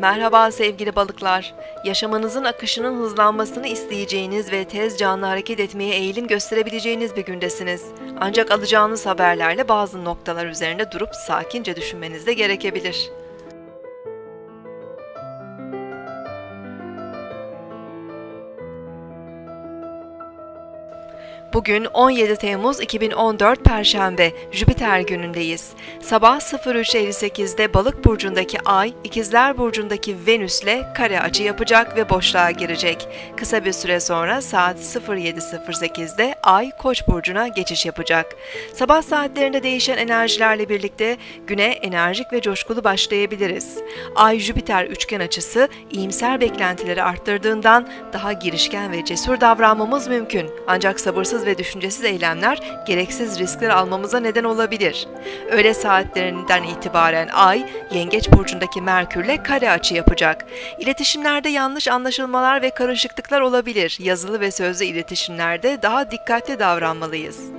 Merhaba sevgili balıklar. Yaşamınızın akışının hızlanmasını isteyeceğiniz ve tez canlı hareket etmeye eğilim gösterebileceğiniz bir gündesiniz. Ancak alacağınız haberlerle bazı noktalar üzerinde durup sakince düşünmeniz de gerekebilir. Bugün 17 Temmuz 2014 Perşembe, Jüpiter günündeyiz. Sabah 03.58'de Balık burcundaki Ay, İkizler burcundaki Venüs'le kare açı yapacak ve boşluğa girecek. Kısa bir süre sonra saat 07.08'de Ay Koç burcuna geçiş yapacak. Sabah saatlerinde değişen enerjilerle birlikte güne enerjik ve coşkulu başlayabiliriz. Ay Jüpiter üçgen açısı iyimser beklentileri arttırdığından daha girişken ve cesur davranmamız mümkün. Ancak sabırsız ve düşüncesiz eylemler gereksiz riskler almamıza neden olabilir. Öğle saatlerinden itibaren Ay, Yengeç burcundaki Merkürle kare açı yapacak. İletişimlerde yanlış anlaşılmalar ve karışıklıklar olabilir. Yazılı ve sözlü iletişimlerde daha dikkatli davranmalıyız.